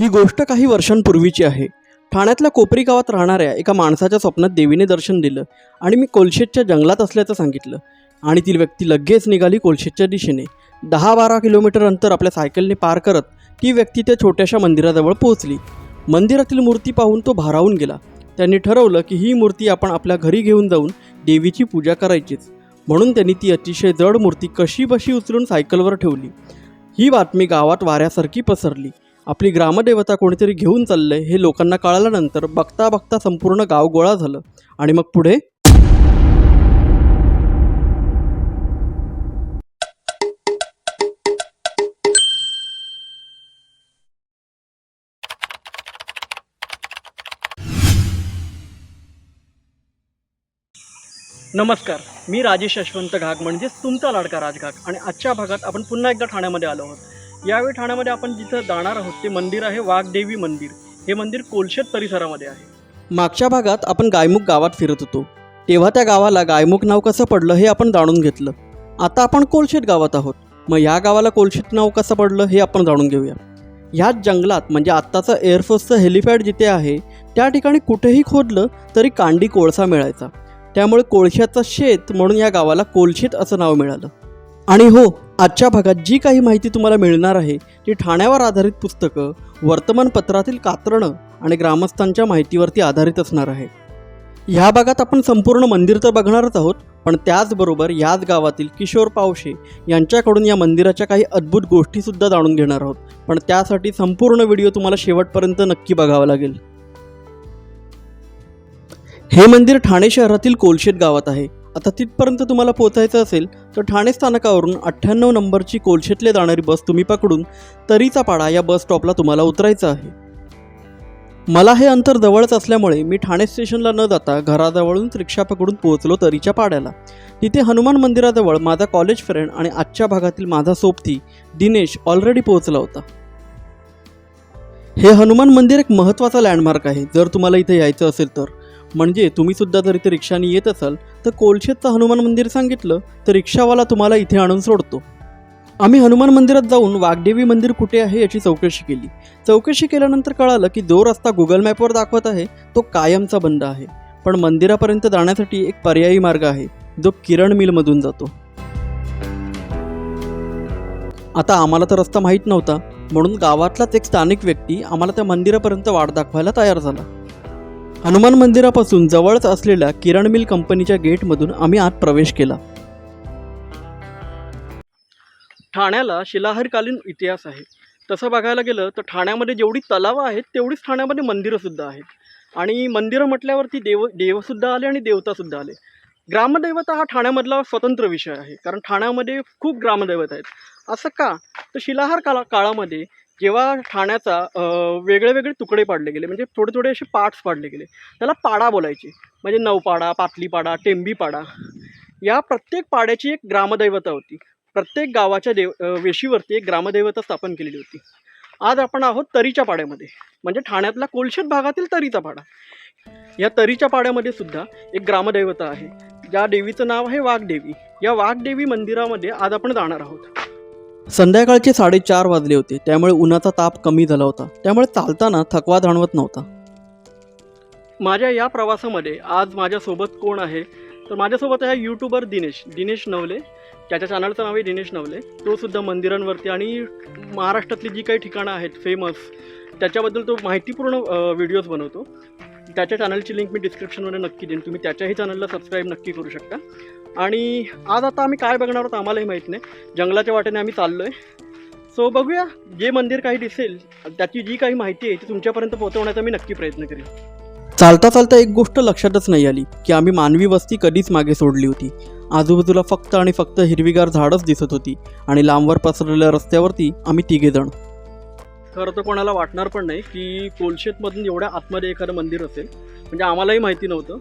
ही गोष्ट काही वर्षांपूर्वीची आहे. ठाण्यातल्या कोपरी गावात राहणाऱ्या एका माणसाच्या स्वप्नात देवीने दर्शन दिलं आणि मी कोलशेतच्या जंगलात असल्याचं सांगितलं. आणि ती व्यक्ती लगेच निघाली कोलशेतच्या दिशेने. दहा बारा किलोमीटर अंतर आपल्या सायकलने पार करत ती व्यक्ती त्या छोट्याशा मंदिराजवळ पोहोचली. मंदिरातील मूर्ती पाहून तो भारावून गेला. त्यांनी ठरवलं की ही मूर्ती आपण आपल्या घरी घेऊन जाऊन देवीची पूजा करायचीच. म्हणून त्यांनी ती अतिशय जड मूर्ती कशी बशी उचलून सायकलवर ठेवली. ही बातमी गावात वाऱ्यासारखी पसरली. आपली ग्रामदेवता कोणीतरी घेऊन चाललंय हे लोकांना कळाल्यानंतर बघता बघता संपूर्ण गाव गोळा झालं. आणि मग पुढे? नमस्कार. मी राजेश यशवंत घाग म्हणजेच तुमचा लाडका राजघाट आणि आजच्या भागात आपण पुन्हा एकदा ठाण्यामध्ये आलो आहोत. यावेळी ठाण्यामध्ये आपण जिथं जाणार आहोत ते मंदिर आहे वाघदेवी मंदिर. हे मंदिर कोलशेत परिसरामध्ये आहे. मागच्या भागात आपण गायमुख गावात फिरत होतो. तेव्हा त्या गावाला गायमुख नाव कसं पडलं हे आपण जाणून घेतलं. आता आपण कोलशेत गावात आहोत. मग या गावाला कोलशेत नाव कसं पडलं हे आपण जाणून घेऊया. ह्याच जंगलात म्हणजे आत्ताचं एअरफोर्सचं हेलिपॅड जिथे आहे त्या ठिकाणी कुठेही खोदलं तरी कांडी कोळसा मिळायचा. त्यामुळे कोळशाचं शेत म्हणून या गावाला कोलशेत असं नाव मिळालं. आणि हो आजच्या भागात जी काही माहिती तुम्हाला मिळणार आहे ती ठाण्यावर आधारित पुस्तकं वर्तमानपत्रातील कात्रणं आणि ग्रामस्थांच्या माहितीवरती आधारित असणार आहे. ह्या भागात आपण संपूर्ण मंदिर तर बघणारच आहोत पण त्याचबरोबर याच गावातील किशोर पावशे यांच्याकडून या मंदिराच्या काही अद्भुत गोष्टीसुद्धा जाणून घेणार आहोत. पण त्यासाठी संपूर्ण व्हिडिओ तुम्हाला शेवटपर्यंत नक्की बघावा लागेल. हे मंदिर ठाणे शहरातील कोलशेत गावात आहे. आता तिथपर्यंत तुम्हाला पोचायचं असेल तर ठाणे स्थानकावरून अठ्ठ्याण्णव नंबरची कोलशेतले जाणारी बस तुम्ही पकडून तरीचा पाडा या बस स्टॉपला तुम्हाला उतरायचं आहे. मला हे अंतर जवळच असल्यामुळे मी ठाणे स्टेशनला न जाता घराजवळूनच रिक्षा पकडून पोहोचलो तरीच्या पाड्याला. तिथे हनुमान मंदिराजवळ माझा कॉलेज फ्रेंड आणि आजच्या भागातील माझा सोबती दिनेश ऑलरेडी पोहोचला होता. हे हनुमान मंदिर एक महत्त्वाचा लँडमार्क आहे. जर तुम्हाला इथे यायचं असेल तर. म्हणजे तुम्हीसुद्धा जर इथे रिक्षाने येत असाल तर कोलशेतचं हनुमान मंदिर सांगितलं तर रिक्षावाला तुम्हाला इथे आणून सोडतो. आम्ही हनुमान मंदिरात जाऊन वाघदेवी मंदिर कुठे आहे याची चौकशी केली. चौकशी केल्यानंतर कळालं की जो रस्ता गुगल मॅपवर दाखवत आहे तो कायमचा बंद आहे. पण मंदिरापर्यंत जाण्यासाठी एक पर्यायी मार्ग आहे जो किरण मिलमधून जातो. आता आम्हाला तर रस्ता माहीत नव्हता म्हणून गावातलाच एक स्थानिक व्यक्ती आम्हाला त्या मंदिरापर्यंत वाट दाखवायला तयार झाला. हनुमान मंदिरापासून जवळच असलेल्या किरण मिल कंपनीच्या गेटमधून आम्ही आत प्रवेश केला. ठाण्याला शिलाहारकालीन इतिहास आहे. तसं बघायला गेलं तर ठाण्यामध्ये जेवढी तलावं आहेत तेवढीच ठाण्यामध्ये मंदिरंसुद्धा आहेत. आणि मंदिरं म्हटल्यावरती देव देवसुद्धा आले आणि देवतासुद्धा आले. ग्रामदैवता हा ठाण्यामधला स्वतंत्र विषय आहे. कारण ठाण्यामध्ये खूप ग्रामदैवत आहेत. असं का? तर शिलाहार काला काळामध्ये जेव्हा ठाण्याचा वेगळे वेगळे तुकडे पाडले गेले म्हणजे थोडे थोडे असे पार्ट्स पाडले गेले त्याला पाडा बोलायचे. म्हणजे नवपाडा पाटलीपाडा टेंबीपाडा. या प्रत्येक पाड्याची एक ग्रामदैवता होती. प्रत्येक गावाच्या देव वेशीवरती एक ग्रामदैवता स्थापन केलेली होती. आज आपण आहोत तरीच्या पाड्यामध्ये. म्हणजे ठाण्यातल्या कोलशेत भागातील तरीचा पाडा. या तरीच्या पाड्यामध्ये सुद्धा एक ग्रामदैवता आहे. ज्या देवीचं नाव आहे वाघदेवी. या वाघदेवी मंदिरामध्ये आज आपण जाणार आहोत. संध्याकाळचे साडेचार वाजले होते. त्यामुळे उन्हाचा ताप कमी झाला होता. त्यामुळे चालताना थकवा जाणवत नव्हता. माझ्या या प्रवासामध्ये आज माझ्यासोबत कोण आहे? तर माझ्यासोबत आहे यूट्यूबर दिनेश. दिनेश नवले. त्याच्या चॅनलचं नाव आहे दिनेश नवले. तो सुद्धा मंदिरांवरती आणि महाराष्ट्रातली जी काही ठिकाणं आहेत फेमस त्याच्याबद्दल तो माहितीपूर्ण व्हिडिओज बनवतो. त्याच्या चॅनलची लिंक मी डिस्क्रिप्शनमध्ये नक्की देईन. तुम्ही त्याच्याही चॅनलला सबस्क्राईब नक्की करू शकता. आणि आज आता आम्ही काय बघणार आहोत आम्हालाही माहीत नाही. जंगलाच्या वाटेने आम्ही चाललो आहे सो बघूया जे मंदिर काही दिसेल त्याची जी काही माहिती आहे ती तुमच्यापर्यंत पोहोचवण्याचा मी नक्की प्रयत्न करेन. चालता चालता एक गोष्ट लक्षातच नाही आली की आम्ही मानवी वस्ती कधीच मागे सोडली होती. आजूबाजूला फक्त आणि फक्त हिरवीगार झाडच दिसत होती आणि लांबवर पसरलेल्या रस्त्यावरती आम्ही तिघेजण खरं तर कोणाला वाटणार पण नाही की कोलशेतमधून एवढ्या आतमध्ये एखादं मंदिर असेल. म्हणजे आम्हालाही माहिती नव्हतं.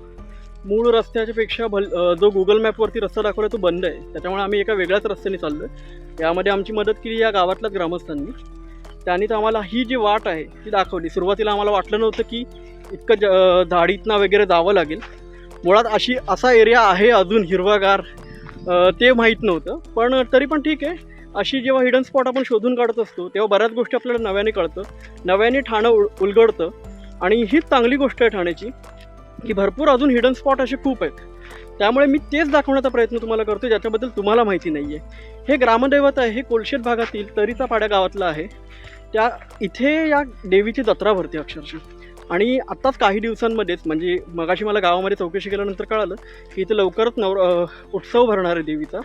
मूळ रस्त्याच्या पेक्षा भल जो गुगल मॅपवरती रस्ता दाखवला तो बंद आहे. त्याच्यामुळे आम्ही एका वेगळ्याच रस्त्याने चाललो आहे यामध्ये आमची मदत केली या गावातल्याच ग्रामस्थांनी. त्यांनी तर आम्हाला ही जी वाट आहे ती दाखवली. सुरुवातीला आम्हाला वाटलं नव्हतं की इतकं ज अं, झाडीतनं वगैरे जावं लागेल. मुळात अशी असा एरिया आहे अजून हिरवागार ते माहीत नव्हतं. पण तरी पण ठीक आहे. अशी जेव्हा हिडन स्पॉट आपण शोधून काढत असतो तेव्हा बऱ्याच गोष्टी आपल्याला नव्याने कळतं. नव्याने ठाणं उल उलगडतं. आणि हीच चांगली गोष्ट आहे ठाण्याची. की भरपूर अजून हिडन स्पॉट असे खूप आहेत. त्यामुळे मी तेच दाखवण्याचा प्रयत्न तुम्हाला करतो ज्याच्याबद्दल तुम्हाला माहिती नाही आहे हे ग्रामदैवत आहे हे कोलशेत भागातील तरीचा पाड्या गावातलं आहे. त्या इथे या देवीची जत्रा भरते अक्षरशः. आणि आत्ताच काही दिवसांमध्येच म्हणजे मगाशी मला गावामध्ये चौकशी केल्यानंतर कळालं की इथे लवकरच नवर उत्सव भरणार आहे देवीचा.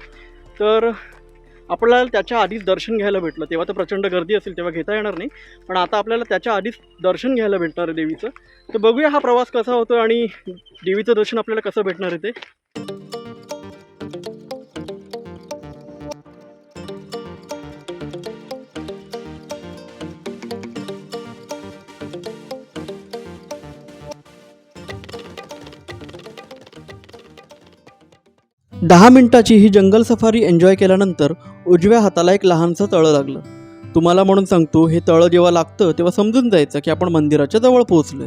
तर आपल्याला त्याच्या आधीच दर्शन घ्यायला भेटलं. तेव्हा तर प्रचंड गर्दी असेल तेव्हा घेता येणार नाही. पण आता आपल्याला त्याच्या आधीच दर्शन घ्यायला भेटणार आहे देवीचं. तर बघूया हा प्रवास कसा होतो आणि देवीचं दर्शन आपल्याला कसं भेटणार आहे ते. दहा मिनिटाची ही जंगल सफारी एन्जॉय केल्यानंतर उजव्या हाताला एक लहानसं तळं लागलं. तुम्हाला म्हणून सांगतो हे तळं जेव्हा लागतं तेव्हा समजून जायचं की आपण मंदिराच्या जवळ पोहोचलोय.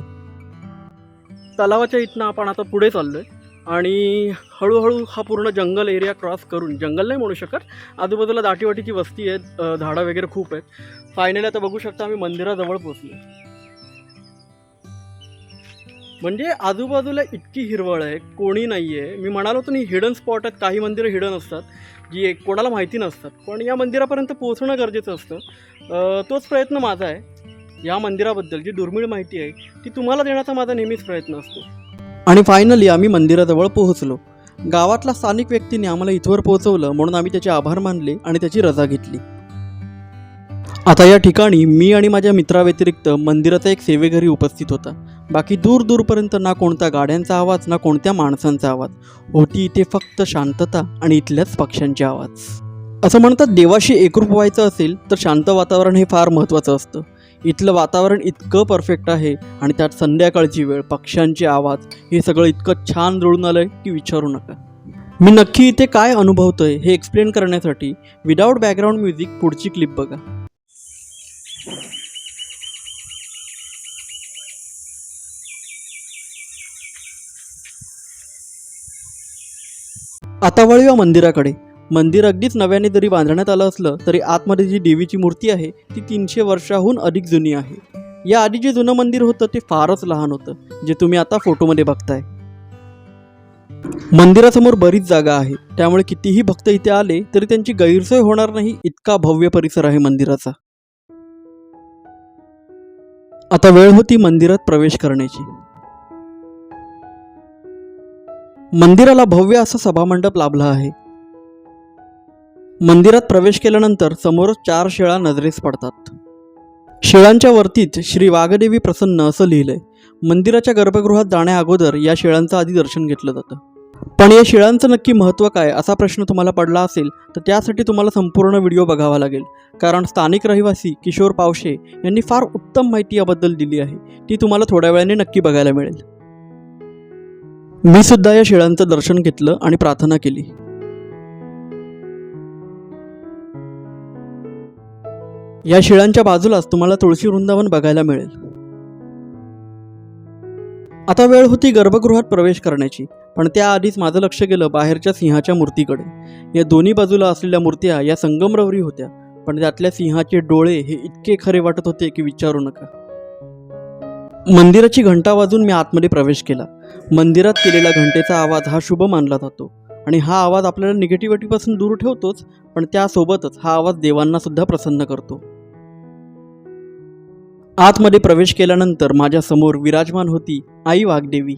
तलावाच्या इथनं आपण आता पुढे चाललोय आणि हळूहळू हा पूर्ण जंगल एरिया क्रॉस करून जंगल नाही म्हणू शकत आजूबाजूला दाटीवाटीची वस्ती आहेत झाडं वगैरे खूप आहेत. फायनली आता बघू शकता आम्ही मंदिराजवळ पोहोचलो म्हणजे आजूबाजूला इतकी हिरवळ आहे कोणी नाही आहे मी म्हणालो होतो नाही हिडन स्पॉट आहेत काही मंदिरं हिडन असतात. जी एक कोणाला माहिती नसतात. पण या मंदिरापर्यंत पोहोचणं गरजेचं असतं. तोच प्रयत्न माझा आहे. या मंदिराबद्दल जी दुर्मिळ माहिती आहे ती तुम्हाला देण्याचा माझा नेहमीच प्रयत्न असतो. आणि फायनली आम्ही मंदिराजवळ पोहोचलो. गावातला स्थानिक व्यक्तीने आम्हाला इथवर पोहोचवलं म्हणून आम्ही त्याचे आभार मानले आणि त्याची रजा घेतली. आता या ठिकाणी मी आणि माझ्या मित्राव्यतिरिक्त मंदिराचा एक सेवेघरी उपस्थित होता. बाकी दूर दूरपर्यंत ना कोणत्या गाड्यांचा आवाज ना कोणत्या माणसांचा आवाज. होती इथे फक्त शांतता आणि इथल्याच पक्ष्यांचे आवाज. असं म्हणतात देवाशी एकरूप व्हायचं असेल तर शांत वातावरण हे फार महत्त्वाचं असतं. इथलं वातावरण इतकं परफेक्ट आहे आणि त्यात संध्याकाळची वेळ पक्ष्यांचे आवाज हे सगळं इतकं छान जुळून आलं की विचारू नका. मी नक्की इथे काय अनुभवतोय हे एक्सप्लेन करण्यासाठी विदाऊट बॅकग्राऊंड म्युझिक पुढची क्लिप बघा. आता वळूया मंदिराकडे. मंदिर अगदीच नव्याने जरी बांधण्यात आलं असलं तरी आतमध्ये जी देवीची मूर्ती आहे ती तीनशे वर्षाहून अधिक जुनी आहे. या आधी जे जुनं मंदिर होतं ते फारच लहान होतं जे तुम्ही आता फोटोमध्ये बघताय. मंदिरासमोर बरीच जागा आहे. त्यामुळे कितीही भक्त इथे आले तरी त्यांची गैरसोय होणार नाही इतका भव्य परिसर आहे मंदिराचा. आता वेळ होती मंदिरात प्रवेश करण्याची. मंदिराला भव्य असं सभामंडप लाभला आहे. मंदिरात प्रवेश केल्यानंतर समोरच चार शिळा नजरेस पडतात. शिळांच्या वरतीच श्री वाघदेवी प्रसन्न असं लिहिलंय. मंदिराच्या गर्भगृहात जाण्याअगोदर या शिळांचं आधी दर्शन घेतलं जातं. पण या शिळांचं नक्की महत्त्व काय असा प्रश्न तुम्हाला पडला असेल तर त्यासाठी तुम्हाला संपूर्ण व्हिडिओ बघावा लागेल. कारण स्थानिक रहिवासी किशोर पावशे यांनी फार उत्तम माहिती याबद्दल दिली आहे. ती तुम्हाला थोड्या वेळाने नक्की बघायला मिळेल. मी सुद्धा या शिळांचं दर्शन घेतलं आणि प्रार्थना केली. या शिळांच्या बाजूलाच तुम्हाला तुळशी वृंदावन बघायला मिळेल. आता वेळ होती गर्भगृहात प्रवेश करण्याची पण त्याआधीच माझं लक्ष गेलं बाहेरच्या सिंहाच्या मूर्तीकडे. या दोन्ही बाजूला असलेल्या मूर्त्या या संगमरवरी होत्या पण त्यातल्या सिंहाचे डोळे हे इतके खरे वाटत होते की विचारू नका. मंदिराची घंटा वाजून मी आतमध्ये प्रवेश केला. मंदिरात केलेला घंटेचा आवाज हा शुभ मानला जातो आणि हा आवाज आपल्याला निगेटिव्हिटीपासून दूर ठेवतोच पण त्यासोबतच हा आवाज देवांना सुद्धा प्रसन्न करतो. आतमध्ये प्रवेश केल्यानंतर माझ्यासमोर विराजमान होती आई वाघदेवी.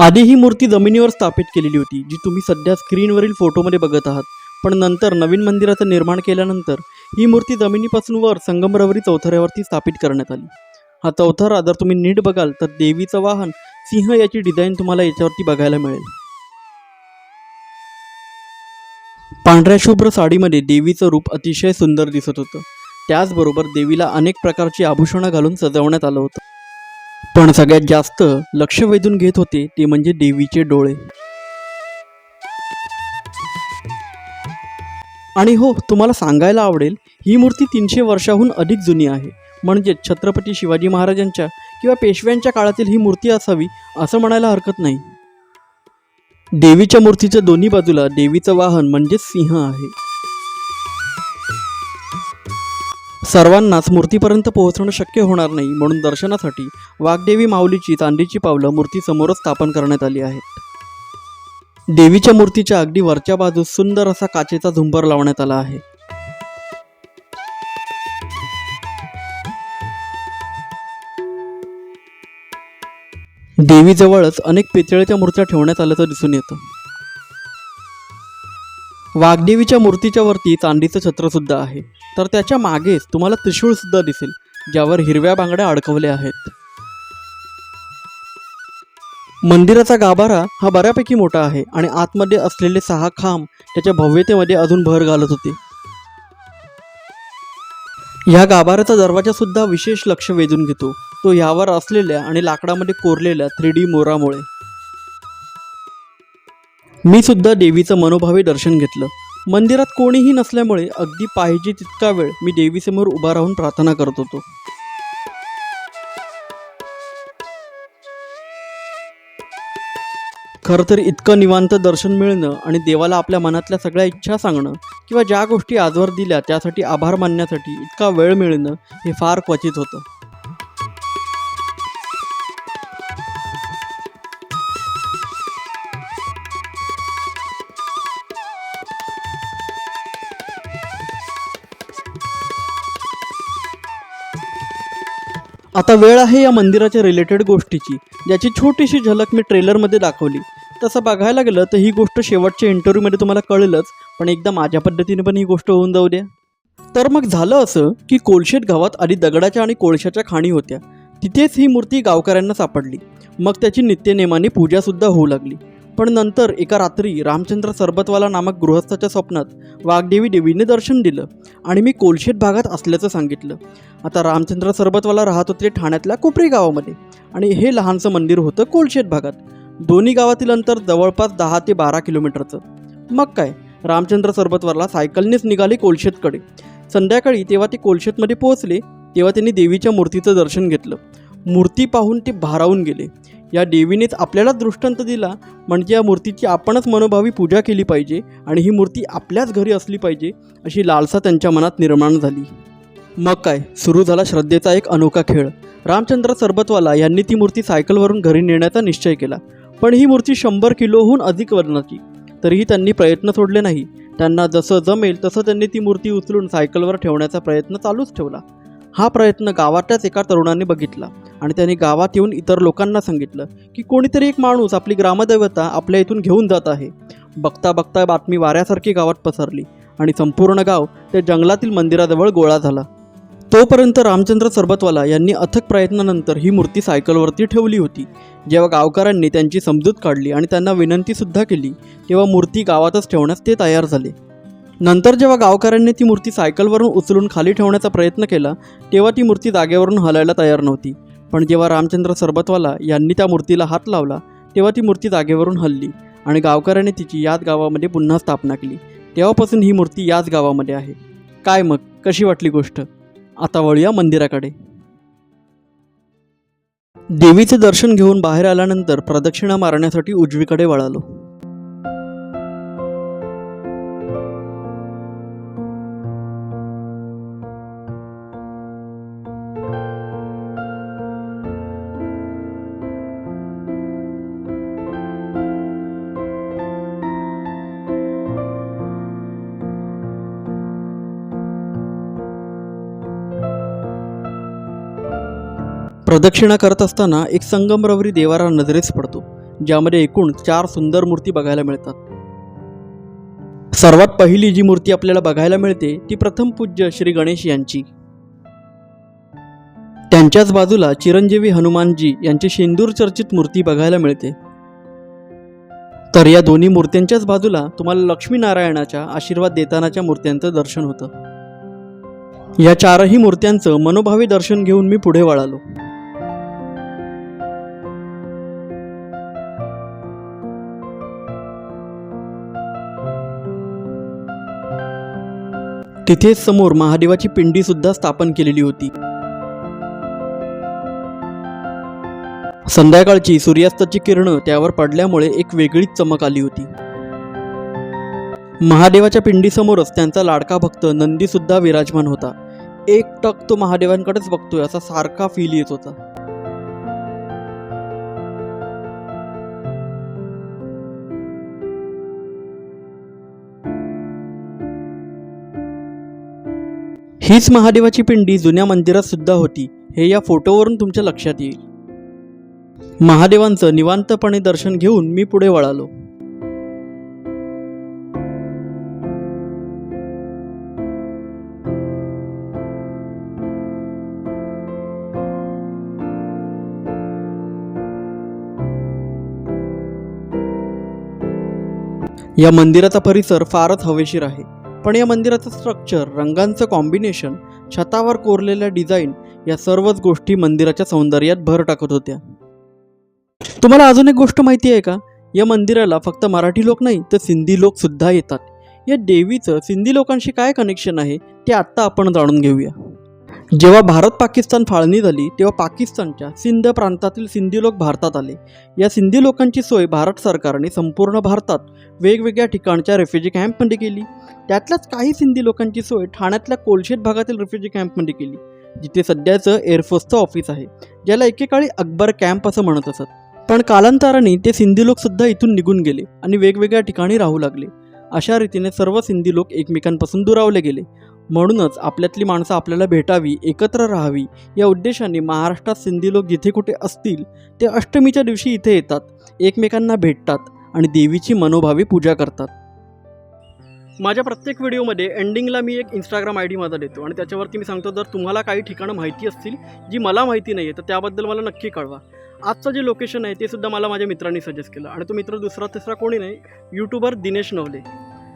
आधी ही मूर्ती जमिनीवर स्थापित केलेली होती जी तुम्ही सध्या स्क्रीनवरील फोटोमध्ये बघत आहात. पण नंतर नवीन मंदिराचं निर्माण केल्यानंतर ही मूर्ती जमिनीपासून वर संगमरवरी चौथऱ्यावरती स्थापित करण्यात आली. हा चौथरा जर तुम्ही नीट बघाल तर देवीचं वाहन सिंह याची डिझाईन तुम्हाला याच्यावरती बघायला मिळेल. पांढऱ्या शुभ्र साडीमध्ये देवीचं रूप अतिशय सुंदर दिसत होतं. त्याचबरोबर देवीला अनेक प्रकारची आभूषणं घालून सजवण्यात आलं होतं. पण सगळ्यात जास्त लक्ष वेधून घेत होते ते म्हणजे देवीचे डोळे. आणि हो तुम्हाला सांगायला आवडेल ही मूर्ती तीनशे वर्षाहून अधिक जुनी आहे. म्हणजे छत्रपती शिवाजी महाराजांच्या किंवा पेशव्यांच्या काळातील ही मूर्ती असावी असं म्हणायला हरकत नाही. देवीच्या मूर्तीच्या दोन्ही बाजूला देवीचं वाहन म्हणजेच सिंह आहे. सर्वांनाच मूर्तीपर्यंत पोहोचणं शक्य होणार नाही म्हणून दर्शनासाठी वाघदेवी माऊलीची चांदीची पावलं मूर्तीसमोरच स्थापन करण्यात आली आहेत. देवीच्या मूर्तीच्या अगदी वरच्या बाजूस सुंदर असा काचेचा झुंबर लावण्यात आला आहे. देवीजवळच अनेक पितळेच्या मूर्त्या ठेवण्यात आल्याचं दिसून येतं. वाघदेवीच्या मूर्तीच्या वरती चांदीचं छत्र सुद्धा आहे. तर त्याच्या मागेच तुम्हाला त्रिशूळ सुद्धा दिसेल ज्यावर हिरव्या बांगड्या अडकवल्या आहेत. मंदिराचा गाभारा हा बऱ्यापैकी मोठा आहे आणि आतमध्ये असलेले सहा खांब त्याच्या भव्यतेमध्ये अजून भर घालत होते. ह्या गाभाऱ्याचा दरवाजा सुद्धा विशेष लक्ष वेधून घेतो. तो यावर असलेल्या आणि लाकडामध्ये कोरलेल्या थ्री डी मोरामुळे. मी सुद्धा देवीचं मनोभावे दर्शन घेतलं. मंदिरात कोणीही नसल्यामुळे अगदी पाहिजे तितका वेळ मी देवीसमोर उभा राहून प्रार्थना करत होतो. खरं तर इतकं निवांत दर्शन मिळणं आणि देवाला आपल्या मनातल्या सगळ्या इच्छा सांगणं किंवा ज्या गोष्टी आजवर दिल्या त्यासाठी आभार मानण्यासाठी इतका वेळ मिळणं हे फार क्वचित होतं. आता वेळ आहे या मंदिराच्या रिलेटेड गोष्टीची ज्याची छोटीशी झलक मी ट्रेलरमध्ये दाखवली. तसं बघायला गेलं तर ही गोष्ट शेवटच्या इंटरव्ह्यूमध्ये तुम्हाला कळेलच पण एकदा माझ्या पद्धतीने पण ही गोष्ट होऊन जाऊ द्या. तर मग झालं असं की कोळशेत गावात आधी दगडाच्या आणि कोळशाच्या खाणी होत्या. तिथेच ही मूर्ती गावकऱ्यांना सापडली. मग त्याची नित्यनेमाने पूजासुद्धा होऊ लागली. पण नंतर एका रात्री रामचंद्र सरबतवाला नामक गृहस्थाच्या स्वप्नात वाघदेवी देवीने दर्शन दिलं. आणि मी कोलशेत भागात असल्याचं सांगितलं. आता रामचंद्र सरबतवाला राहत होते ठाण्यातल्या कोपरी गावामध्ये. आणि हे लहानसं मंदिर होतं कोलशेत भागात. दोन्ही गावातील अंतर जवळपास दहा ते बारा किलोमीटरचं. मग काय? रामचंद्र सरबतवाला सायकलनेच निघाले कोलशेतकडे. संध्याकाळी तेव्हा ते कोलशेतमध्ये पोहोचले तेव्हा त्यांनी देवीच्या मूर्तीचं दर्शन घेतलं. मूर्ती पाहून ते भारावून गेले. या देवीनेच आपल्याला दृष्टांत दिला म्हणजे या मूर्तीची आपणच मनोभावी पूजा केली पाहिजे आणि ही मूर्ती आपल्याच घरी असली पाहिजे अशी लालसा त्यांच्या मनात निर्माण झाली. मग काय? सुरू झाला श्रद्धेचा एक अनोखा खेळ. रामचंद्र सरबतवाला यांनी ती मूर्ती सायकलवरून घरी नेण्याचा निश्चय केला. पण ही मूर्ती शंभर किलोहून अधिक वजनाची. तरीही त्यांनी प्रयत्न सोडले नाही. त्यांना जसं जमेल तसं त्यांनी ती मूर्ती उचलून सायकलवर ठेवण्याचा प्रयत्न चालूच ठेवला. हा प्रयत्न गावातल्याच एका तरुणाने बघितला आणि त्याने गावात येऊन इतर लोकांना सांगितलं की कोणीतरी एक माणूस आपली ग्रामदैवता आपल्या इथून घेऊन जात आहे. बघता बघता बातमी वाऱ्यासारखी गावात पसरली आणि संपूर्ण गाव त्या जंगलातील मंदिराजवळ गोळा झाला. तोपर्यंत रामचंद्र सरबतवाला यांनी अथक प्रयत्नानंतर ही मूर्ती सायकलवरती ठेवली होती. जेव्हा गावकऱ्यांनी त्यांची समजूत काढली आणि त्यांना विनंतीसुद्धा केली तेव्हा मूर्ती गावातच ठेवण्यास ते तयार झाले. नंतर जेव्हा गावकऱ्यांनी ती मूर्ती सायकलवरून उचलून खाली ठेवण्याचा प्रयत्न केला तेव्हा ती मूर्ती जागेवरून हलायला तयार नव्हती. पण जेव्हा रामचंद्र सरबतवाला यांनी त्या मूर्तीला हात लावला तेव्हा ती मूर्ती जागेवरून हलली आणि गावकऱ्यांनी तिची याच गावामध्ये पुन्हा स्थापना केली. तेव्हापासून ही मूर्ती याच गावामध्ये आहे. काय मग? कशी वाटली गोष्ट? आता वळूया मंदिराकडे. देवीचे दर्शन घेऊन बाहेर आल्यानंतर प्रदक्षिणा मारण्यासाठी उजवीकडे वळालो. प्रदक्षिणा करत असताना एक संगमरवरी देवारा नजरेस पडतो ज्यामध्ये एकूण चार सुंदर मूर्ती बघायला मिळतात. सर्वात पहिली जी मूर्ती आपल्याला बघायला मिळते ती प्रथम पूज्य श्री गणेश यांची. त्यांच्याच बाजूला चिरंजीवी हनुमानजी यांची शेंदूर चर्चित मूर्ती बघायला मिळते. तर या दोन्ही मूर्त्यांच्याच बाजूला तुम्हाला लक्ष्मीनारायणाच्या आशीर्वाद देतानाच्या मूर्त्यांचं दर्शन होतं. या चारही मूर्त्यांचं मनोभावी दर्शन घेऊन मी पुढे वळालो. तिथेच समोर महादेवाची पिंडी सुद्धा स्थापन केलेली होती. संध्याकाळची सूर्यास्ताची किरणं त्यावर पडल्यामुळे एक वेगळीच चमक आली होती. महादेवाच्या पिंडीसमोरच त्यांचा लाडका भक्त नंदी सुद्धा विराजमान होता. एक टक तो महादेवांकडेच बघतोय असा सारखा फील येत होता. हीच महादेवाची पिंडी जुन्या मंदिरात सुद्धा होती. हे या फोटोवरून तुमच्या लक्षात येईल. महादेवांचं निवांतपणे दर्शन घेऊन मी पुढे वळालो. या मंदिराचा परिसर फारच हवेशीर आहे. पण या मंदिराचं स्ट्रक्चर रंगांचं कॉम्बिनेशन छतावर कोरलेल्या डिझाईन या सर्वच गोष्टी मंदिराच्या सौंदर्यात भर टाकत होत्या. तुम्हाला अजून एक गोष्ट माहिती आहे का? या मंदिराला फक्त मराठी लोक नाही तर सिंधी लोक सुद्धा येतात. या देवीचं सिंधी लोकांशी काय कनेक्शन आहे ते आत्ता आपण जाणून घेऊया. जेव्हा भारत पाकिस्तान फाळणी झाली तेव्हा पाकिस्तानच्या सिंध प्रांतातील सिंधी लोक भारतात आले. या सिंधी लोकांची सोय भारत सरकारने संपूर्ण भारतात वेगवेगळ्या ठिकाणच्या रेफ्युजी कॅम्पमध्ये केली. त्यातल्याच काही सिंधी लोकांची सोय ठाण्यातल्या कोलशेत भागातील रेफ्युजी कॅम्पमध्ये केली जिथे सध्याचं एअरफोर्सचं ऑफिस आहे ज्याला एकेकाळी अकबर कॅम्प असं म्हणत असत. पण कालांतराने ते सिंधी लोकसुद्धा इथून निघून गेले आणि वेगवेगळ्या ठिकाणी राहू लागले. अशा रीतीने सर्व सिंधी लोक एकमेकांपासून दुरावले गेले. म्हणूनच आपल्यातली माणसं आपल्याला भेटावी एकत्र राहावी या उद्देशाने महाराष्ट्रात सिंधी लोक जिथे कुठे असतील ते अष्टमीच्या दिवशी इथे येतात एकमेकांना भेटतात आणि देवीची मनोभावी पूजा करतात. माझ्या प्रत्येक व्हिडिओमध्ये एंडिंगला मी एक इंस्टाग्राम आय डी माझा देतो आणि त्याच्यावरती मी सांगतो जर तुम्हाला काही ठिकाणं माहिती असतील जी मला माहिती नाही आहे तर त्याबद्दल मला नक्की कळवा. आजचं जे लोकेशन आहे ते सुद्धा मला माझ्या मित्रांनी सजेस्ट केलं. आणि तो मित्र दुसरा तिसरा कोणी नाही यूट्यूबर दिनेश नवले.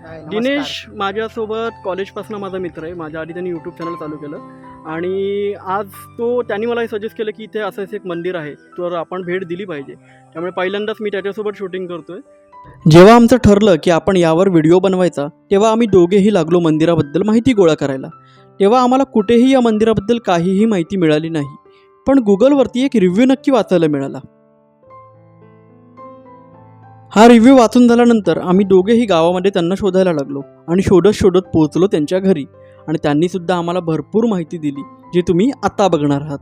दिनेश माझ्यासोबत कॉलेजपासून माझा मित्र आहे. माझ्या आधी त्यांनी यूट्यूब चॅनल चालू केलं. आणि आज तो त्यांनी मला सजेस्ट केलं की इथे असं असं एक मंदिर आहे. तर आपण भेट दिली पाहिजे. त्यामुळे पहिल्यांदाच मी त्याच्यासोबत शूटिंग करतोय. जेव्हा आमचं ठरलं की आपण यावर व्हिडिओ बनवायचा तेव्हा आम्ही दोघेही लागलो मंदिराबद्दल माहिती गोळा करायला. तेव्हा आम्हाला कुठेही या मंदिराबद्दल काहीही माहिती मिळाली नाही. पण गुगलवरती एक रिव्ह्यू नक्की वाचायला मिळाला. हा रिव्ह्यू वाचून झाल्यानंतर आम्ही दोघेही गावामध्ये त्यांना शोधायला लागलो आणि शोधत शोधत पोहोचलो त्यांच्या घरी आणि त्यांनी सुद्धा आम्हाला भरपूर माहिती दिली जी तुम्ही आता बघणार आहात.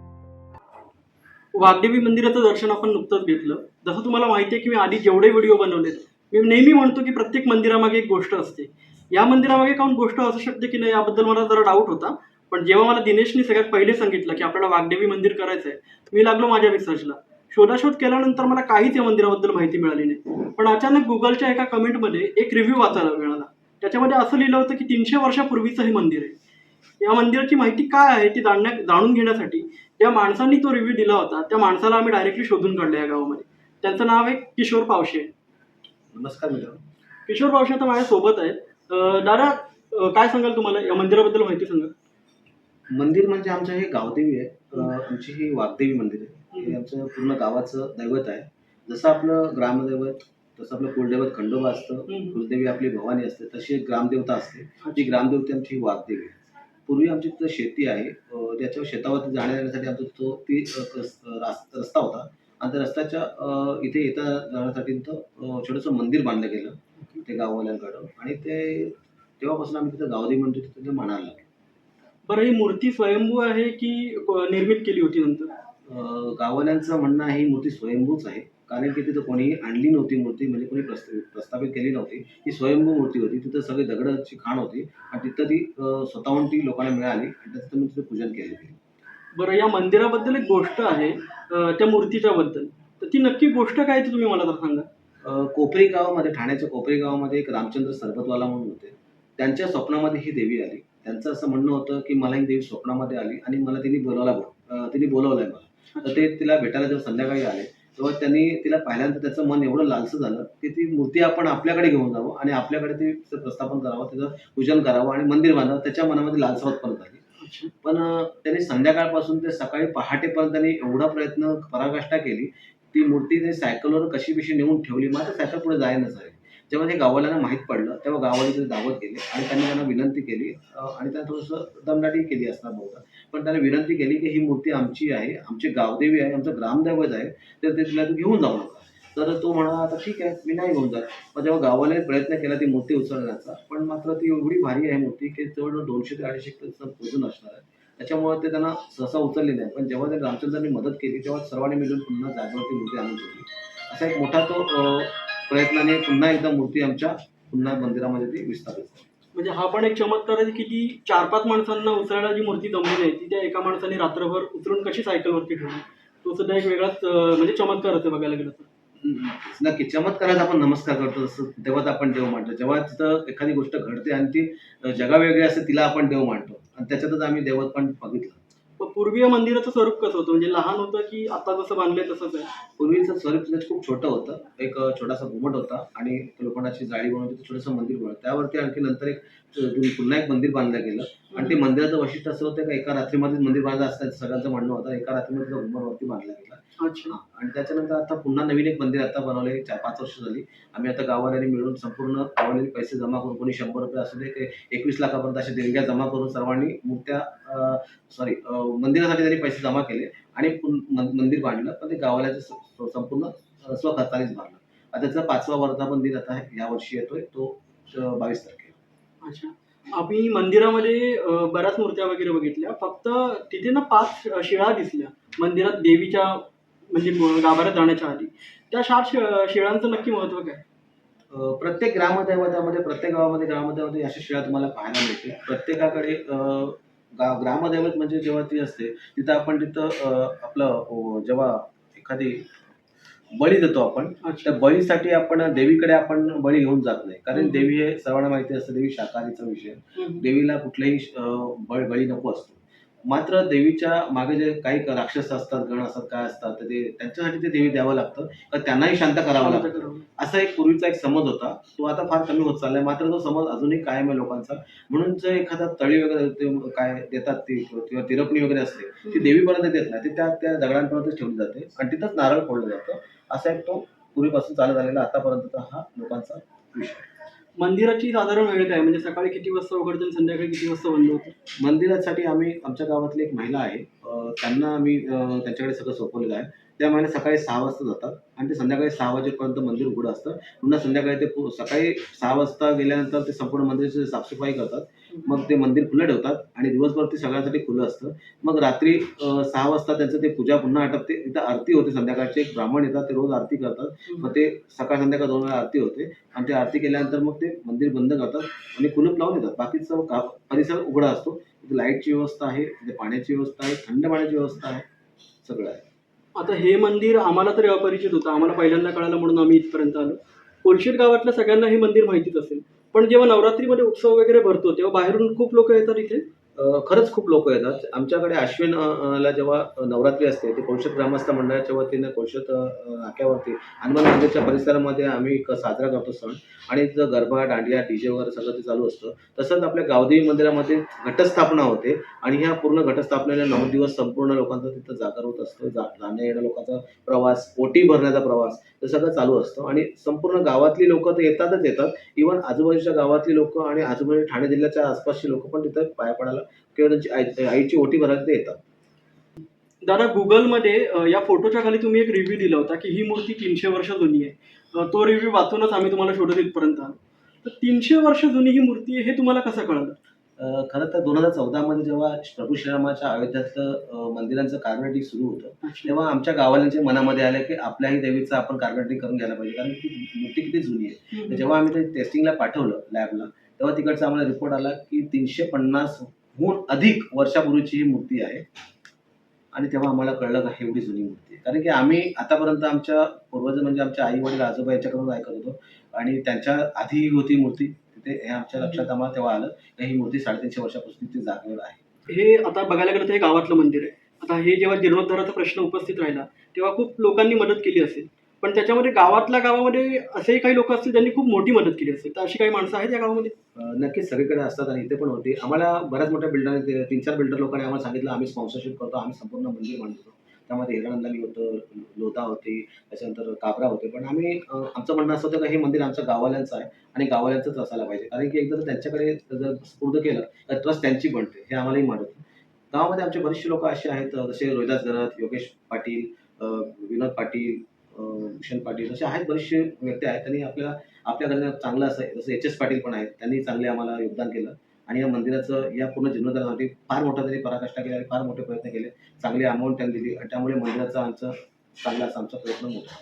वाग्देवी मंदिराचं दर्शन आपण नुकतंच घेतलं. जसं तुम्हाला माहिती आहे की मी आधी जेवढे व्हिडिओ बनवलेत मी नेहमी म्हणतो की प्रत्येक मंदिरामागे एक गोष्ट असते. या मंदिरामागे काऊन गोष्ट असू शकते की नाही याबद्दल मला जरा डाऊट होता. पण जेव्हा मला दिनेशने सगळ्यात पहिले सांगितलं की आपल्याला वाग्देवी मंदिर करायचं आहे मी लागलो माझ्या रिसर्चला शोधाशोध केल्यानंतर मला काहीच या मंदिराबद्दल माहिती मिळाली नाही. पण अचानक गुगलच्या एका कमेंटमध्ये एक रिव्ह्यू वाचायला मिळाला. त्याच्यामध्ये असं लिहिलं होतं की तीनशे वर्षापूर्वीचं हे मंदिर आहे. या मंदिराची माहिती काय आहे ती जाणण्या जाणून घेण्यासाठी ज्या माणसांनी तो रिव्ह्यू दिला होता त्या माणसाला आम्ही डायरेक्टली शोधून काढलं या गावामध्ये. त्यांचं नाव आहे किशोर पावशे. नमस्कार मित्र किशोर पावशे आता माझ्या सोबत आहेत. दादा काय सांगाल तुम्हाला? या मंदिराबद्दल माहिती सांगा. मंदिर म्हणजे आमचं हे गावदेवी आहे. आमची ही वाघदेवी मंदिर आहे. हे आमचं पूर्ण गावाचं दैवत आहे. जसं आपलं ग्रामदैवत तसं आपलं कुलदैवत खंडोबा असतं. कुलदेवी आपली भवानी असते तशी एक ग्रामदेवता असते. ती ग्रामदेवता आमची वाघदेवी पूर्वी आमची तिथं शेती आहे. अं, त्याच्या शेतावरती जाण्या येण्यासाठी आमचा तो ती रस्ता होता. आणि त्या रस्त्याच्या इथे येता जाण्यासाठी अं, छोटंसं मंदिर बांधलं गेलं. ते गाववाल्यांकडं. आणि ते तेव्हापासून आम्ही तिथं गावदेवी मंदिर तिथं म्हणायला लागलो. बरं ही मूर्ती स्वयंभू आहे की निर्मित केली होती नंतर? गाववाल्यांचं म्हणणं आहे ही मूर्ती स्वयंभूच आहे. कारण की तिथं कोणीही आणली नव्हती मूर्ती म्हणजे कोणी प्रस्तावित प्रस्थापित केली नव्हती. ही स्वयंभू मूर्ती होती. तिथं सगळी दगडाची खाण होती. आणि तिथं ती स्वतःहून ती लोकांना मिळाली. आणि तिथं मी तिथं पूजन केलं गेलं बरं या मंदिराबद्दल एक गोष्ट आहे त्या मूर्तीच्या बद्दल तर ती नक्की गोष्ट काय आहे ती तुम्ही मला तर सांगा. कोपरी गावामध्ये ठाण्याच्या कोपरी गावामध्ये एक रामचंद्र सरबतवाला म्हणून होते. त्यांच्या स्वप्नामध्ये ही देवी आली. त्यांचं असं म्हणणं होतं की मला ही देवी स्वप्नामध्ये आली आणि मला तिने बोलावला तिने बोलवलंय मला. तर ते तिला भेटायला जेव्हा संध्याकाळी आले तेव्हा त्यांनी तिला पाहिल्यानंतर त्याचं मन एवढं लालसं झालं की ती मूर्ती आपण आपल्याकडे घेऊन जावं आणि आपल्याकडे ती प्रस्थापन करावं त्याचं पूजन करावं आणि मंदिर बांधावं त्याच्या मनामध्ये लालसा उत्पन्न झाली पण त्यांनी संध्याकाळपासून ते सकाळी पहाटेपर्यंत त्यांनी एवढा प्रयत्न पराकाष्ठा केली ती मूर्ती ते सायकलवर कशी बिशी नेऊन ठेवली मात्र सायकल पुढे जायनच आहे जेव्हा ते गावाल्यांना माहीत पडलं तेव्हा गावाला ते दावत गेले आणि त्यांनी त्यांना विनंती केली आणि त्यांना थोडंसं दमदाटी केली असणार बहुधा. पण त्याने विनंती केली की ही मूर्ती आमची आहे आमची गावदेवी आहे आमचं ग्रामदैवत आहे तर ते तिला तू घेऊन जाऊ नका. तर तो म्हणा आता ठीक आहे मी नाही घेऊन जात. मग जेव्हा गावाला प्रयत्न केला ती मूर्ती उचलण्याचा पण मात्र ती एवढी भारी आहे मूर्ती की जवळजवळ दोनशे ते अडीचशे किलोचं वजन असणार आहे. त्याच्यामुळे ते त्यांना सहसा उचलले नाही. पण जेव्हा ते रामचंद्रांनी मदत केली तेव्हा सर्वांनी मिळून पुन्हा जागृती मूर्ती आणून ठेवली. असा एक मोठा तो प्रयत्नाने पुन्हा एकदा मूर्ती आमच्या पुन्हा मंदिरामध्ये ती झाली. म्हणजे हा पण एक चमत्कार आहे की ती चार पाच माणसांना उचलायला जी मूर्ती जमली आहे ती त्या एका माणसाने रात्रभर उचलून कशी सायकलवरती ठेवली? तो सुद्धा एक वेगळाच म्हणजे चमत्कार होते बघायला गेलं तर. नक्की चमत्कारात आपण नमस्कार करतो तसं तेव्हाच आपण देव मानतो. जेव्हा तिथं एखादी गोष्ट घडते आणि ती जगावेगळी असते तिला आपण देव मानतो. आणि त्याच्यातच आम्ही देवत पण बघितलं. पूर्वी मंदिराचं स्वरूप कसं होतं? म्हणजे लहान होतं की आता जसं बांधलंय तसंच आहे? पूर्वीचं स्वरूप त्याचं खूप छोटं होतं. एक छोटासा घुमट होता आणि लोखंडाची जाळी बनवली तिथं छोटंसं मंदिर बनवलं. त्यावरती आणखी नंतर एक पुन्हा एक मंदिर बांधलं गेलं. आणि ते मंदिराचं वैशिष्ट्य असं होतं का एका रात्रीमध्येच मंदिर बांधलं असतं सगळ्यांचं म्हणणं होतं एका रात्रीमध्ये त्या घुमरवरती बांधला गेला. अच्छा. आणि त्याच्यानंतर आता पुन्हा नवीन एक मंदिर आता बनवलंय चार पाच वर्ष झाली. आम्ही आता गावाला मिळून संपूर्ण गावाला पैसे जमा करून कोणी शंभर रुपये असू दे ते एकवीस लाखापर्यंत अशा देणग्या जमा करून सर्वांनी मूर्त्या सॉरी मंदिरासाठी त्यांनी पैसे जमा केले आणि मंदिर बांधलं. पण ते गावाला संपूर्ण स्वखर्चानेच बांधलं. आता त्याचा पाचवा वर्धापन दिन आता या वर्षी येतोय तो बावीस तारखेला. अच्छा. आम्ही मंदिरामध्ये बऱ्याच मूर्त्या वगैरे बघितल्या. फक्त तिथे ना पाच शिळा दिसल्या. मंदिरात देवीच्या म्हणजे म- गाभाऱ्यात जाण्याच्या आधी. त्या सात शि- शिळांचं नक्की महत्त्व काय? प्रत्येक ग्रामदैवतामध्ये प्रत्येक गावामध्ये ग्रामदैवत अशा शिळा तुम्हाला पाहायला मिळते प्रत्येकाकडे गा ग्रामदैवत म्हणजे जेव्हा ती असते तिथं आपण तिथं आपलं जेव्हा एखादी बळी देतो आपण त्या बळीसाठी आपण देवीकडे आपण बळी घेऊन जात नाही कारण. देवी हे सर्वांना माहिती असतं देवी शाकाहारीचा विषय. देवीला कुठलाही बळी नको असतो मात्र देवीच्या मागे जे काही राक्षस असतात गण असतात काय असतात तर ते त्यांच्यासाठी ते देवी द्यावं लागतं. तर त्यांनाही शांत करावं लागतं. असा एक पूर्वीचा एक समज होता. तो आता फार कमी होत चाललाय. मात्र तो समज अजूनही कायम आहे लोकांचा. म्हणून जे एखादा तळी वगैरे ते काय देतात ती किंवा तिरपणी वगैरे असते ती देवीपर्यंत देत नाही. ती त्या त्या दगडांपर्यंत ठेवली जाते. आणि तिथंच नारळ फोडलं जातं. असा एक तो पूर्वीपासून चालत आलेला आतापर्यंतचा हा लोकांचा विषय मंदिराची साधारण वेळ काय? म्हणजे सकाळी किती वाजता उघडतं आणि संध्याकाळी किती वाजता बंद होतं? मंदिरासाठी आम्ही आमच्या गावातली एक महिला आहे. अं, त्यांना आम्ही अं, त्यांच्याकडे सगळं सोपवलेलं आहे. त्या महिने सकाळी सहा वाजता जातात. आणि ते संध्याकाळी सहा वाजेपर्यंत मंदिर उघडं असतं. पुन्हा संध्याकाळी ते पु- सकाळी सहा वाजता गेल्यानंतर ते संपूर्ण मंदिराची साफसफाई करतात. मग ते मंदिर खुलं ठेवतात. आणि दिवसभर ते सगळ्यांसाठी खुलं असतं. मग रात्री सहा वाजता त्यांचं ते पूजा पुन्हा आटपते तिथं आरती होते. संध्याकाळचे एक ब्राह्मण येतात. ते रोज आरती करतात. मग ते सकाळ संध्याकाळ दोन वेळा आरती होते. आणि ते आरती केल्यानंतर मग ते मंदिर बंद करतात. आणि कुलूप लावून येतात. बाकीचा का परिसर उघडा असतो. लाईटची व्यवस्था आहे. तिथे पाण्याची व्यवस्था आहे. थंड पाण्याची व्यवस्था आहे. सगळं आहे. आता हे मंदिर आम्हाला तरी अपरिचित होतं. आम्हाला पहिल्यांदा कळालं म्हणून आम्ही इथपर्यंत आलो. कोलशीर गावातल्या सगळ्यांना हे मंदिर माहितीच असेल. पण जेव्हा नवरात्रीमध्ये उत्सव वगैरे भरतो तेव्हा बाहेरून खूप लोक येतात इथे. खरंच खूप लोक येतात. आमच्याकडे अश्विन ला जेव्हा नवरात्री असते ते कौशत ग्रामस्थ मंडळाच्या वतीने कौशत नाक्यावरती हनुमान मंदिरच्या परिसरामध्ये आम्ही एक साजरा करतो सण. आणि तिथं गरबा दांडिया डीजे वगैरे सगळं ते चालू असतं. तसंच आपल्या गावदेवी मंदिरामध्ये घटस्थापना होते. आणि ह्या पूर्ण घटस्थापनेला नऊ दिवस संपूर्ण लोकांचा तिथं जागर होत असतो. जाण्या येण्या लोकांचा प्रवास पोटी भरण्याचा प्रवास हे सगळं चालू असतं. आणि संपूर्ण गावातली लोक तर येतातच येतात. इव्हन आजूबाजूच्या गावातली लोक आणि आजूबाजू ठाणे जिल्ह्याच्या आसपासची लोक पण तिथं पाया पडायला त्यांची आई आईची ओटी भरायला ते येतात. दादा गुगलमध्ये या फोटोच्या खाली तुम्ही एक रिव्ह्यू दिला होता की ही मूर्ती तीनशे वर्ष जुनी आहे. तो रिव्ह्यू वाचूनच आम्ही तुम्हाला शोधत इथपर्यंत तर तीनशे वर्ष जुनी ही मूर्ती आहे हे तुम्हाला कसं कळलं? खरं तर दोन हजार चौदामध्ये जेव्हा प्रभू श्रीरामाच्या अयोध्यातलं मंदिरांचं कार्बेटिंग सुरू होतं तेव्हा आमच्या गावाल्यांच्या मनामध्ये आलं की आपल्याही देवीचं आपण कार्बेटिंग करून घ्यायला पाहिजे कारण ती मूर्ती किती जुनी आहे. जेव्हा आम्ही ते टेस्टिंगला पाठवलं लॅबला तेव्हा तिकडचा आम्हाला रिपोर्ट आला की तीनशे पन्नासहून अधिक वर्षापूर्वीची ही मूर्ती आहे. आणि तेव्हा आम्हाला कळलं का एवढी जुनी मूर्ती आहे. कारण की आम्ही आतापर्यंत आमच्या पूर्वज म्हणजे आमच्या आई वडील आजोबा याच्याकडून ऐकत होतो. आणि त्यांच्या आधी होती मूर्ती. तिथे हे आमच्या लक्षात आम्हाला तेव्हा आलं की ही मूर्ती साडेतीनशे वर्षापासून ती जागेवर आहे. हे आता बघायला गेलं तर हे गावातलं मंदिर आहे. आता हे जेव्हा जीर्णोद्धाराचा प्रश्न उपस्थित राहिला तेव्हा खूप लोकांनी मदत केली असेल. पण त्याच्यामध्ये गावातल्या गावामध्ये असेही काही लोक असतील ज्यांनी खूप मोठी मदत केली असेल. तर अशी काही माणसं आहेत या गावामध्ये? नक्कीच सगळीकडे असतात आणि इथे पण होते. आम्हाला बऱ्याच मोठ्या बिल्डर तीन चार बिल्डर लोकांनी आम्हाला सांगितलं आम्ही स्पॉन्सरशिप करतो आम्ही संपूर्ण मंदिर बांधतो. त्यामध्ये हिरानंदाली होतं लोधा होती त्याच्यानंतर काबरा होते. पण आम्ही आमचं म्हणणं असं होतं की हे मंदिर आमचं गावाल्यांचं आहे आणि गावाल्यांचंच असायला पाहिजे. कारण की एकदा जर त्यांच्याकडे जर सुपूर्द केलं तर ट्रस्ट त्यांची बनते. हे आम्हालाही म्हणत गावामध्ये आमचे बरेचसे लोक असे आहेत जसे रोहिदास गरत योगेश पाटील विनोद पाटील भूषण पाटील असे आहेत बरेचसे व्यक्ती आहेत. त्यांनी आपल्या आपल्याकडनं चांगलं असं आहे. जसं एच एस पाटील पण आहेत. त्यांनी चांगले आम्हाला योगदान केलं. आणि या मंदिराचं या पूर्ण जीर्णोद्धारासाठी फार मोठा त्यांनी पराकाष्ठा केला आणि फार मोठे प्रयत्न केले. चांगली अमाऊंट त्यांनी दिली आणि त्यामुळे मंदिराचा आमचं चांगला असा आमचा प्रयत्न मोठा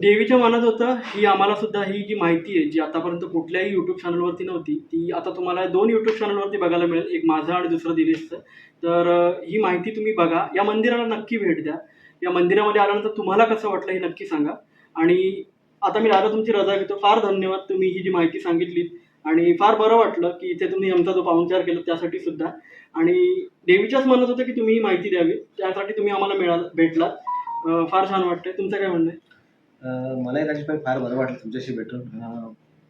देवीच्या मनात होतं ही आम्हाला सुद्धा ही जी माहिती आहे जी आतापर्यंत कुठल्याही यूट्यूब चॅनलवरती नव्हती ती आता तुम्हाला दोन यूट्यूब चॅनलवरती बघायला मिळेल. एक माझं आणि दुसरं दिनेशचं. तर ही माहिती तुम्ही बघा. या मंदिराला नक्की भेट द्या. या मंदिरामध्ये आल्यानंतर तुम्हाला कसं वाटलं हे नक्की सांगा. आणि आता मी दादा तुमची रजा घेतो. फार धन्यवाद तुम्ही ही जी माहिती सांगितली आणि फार बरं वाटलं की इथे तुम्ही आमचा जो पाहुणचार केला त्यासाठी सुद्धा. आणि देवीच्याच म्हणत होतं की तुम्ही ही माहिती द्यावी. त्यासाठी तुम्ही आम्हाला मिळाला भेटलात. फार छान वाटतंय. तुमचं काय म्हणणं आहे? मलाही राजेशभाई फार बरं वाटलं तुमच्याशी भेटून.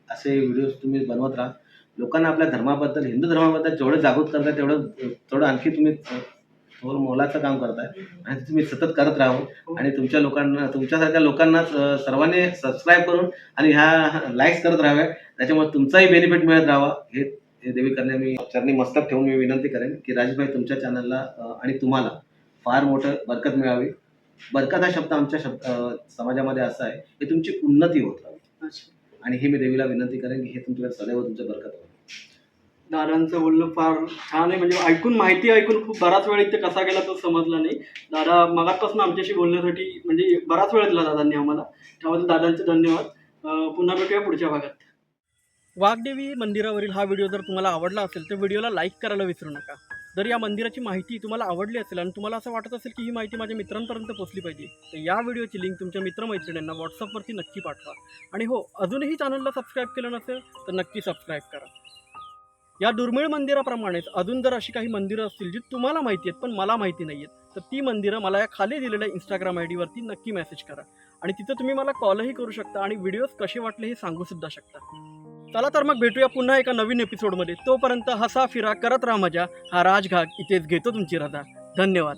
असे व्हिडिओज तुम्ही बनवत राहा. लोकांना आपल्या धर्माबद्दल हिंदू धर्माबद्दल जेवढं जागृत करताय तेवढं तेवढं आणखी तुम्ही थोडं मोलाचं काम करताय. आणि तुम्ही सतत करत राहावं आणि तुमच्या लोकांना तुमच्यासारख्या लोकांना सर्वांनी सबस्क्राईब करून आणि ह्या लाईक्स करत राहाव्या त्याच्यामुळे तुमचाही बेनिफिट मिळत राहावा. हे देवी करणे मी चरणी मस्तक ठेवून मी विनंती करेन की राजेशभाई तुमच्या चॅनलला आणि तुम्हाला फार मोठं बरकत मिळावी. बरकत हा शब्द आमच्या शब्द समाजामध्ये असा आहे की तुमची उन्नती होत राहावी. आणि हे मी देवीला विनंती करेन की हे तुमच्याकडे सदैव तुमचं बरकत होईल दादांचं बोलणं फार छान आहे. म्हणजे ऐकून माहिती ऐकून खूप बराच वेळ इथे कसा गेला तो समजला नाही. दादा मगापासून आमच्याशी बोलण्यासाठी म्हणजे बराच वेळ दिला दादांनी आम्हाला. त्याबद्दल दादांचे धन्यवाद. पुन्हा भेटूया पुढच्या भागात. वाघदेवी मंदिरावरील हा व्हिडिओ जर तुम्हाला आवडला असेल तर व्हिडिओला लाईक करायला विसरू नका. जर या मंदिराची माहिती तुम्हाला आवडली असेल आणि तुम्हाला असं वाटत असेल की ही माहिती माझ्या मित्रांपर्यंत पोहोचली पाहिजे तर या व्हिडिओची लिंक तुमच्या मित्रमैत्रिणींना व्हॉट्सअपवरती नक्की पाठवा. आणि हो अजूनही चॅनलला सबस्क्राईब केलं नसेल तर नक्की सबस्क्राईब करा. या दुर्मिळ मंदिराप्रमाणेच अजून जर अशी काही मंदिरं असतील जी तुम्हाला माहिती आहेत पण मला माहिती नाही आहेत तर ती मंदिरं मला या खाली दिलेल्या इंस्टाग्राम आय डीवरती नक्की मेसेज करा. आणि तिथं तुम्ही मला कॉलही करू शकता आणि व्हिडिओज कसे वाटले हे सांगू सुद्धा शकता. चला तर मग भेटूया पुन्हा एका नवीन एपिसोडमध्ये तोपर्यंत हसा फिरा करत राहा मजा. हा राजघाट इथेच घेतो तुमची रजा. धन्यवाद.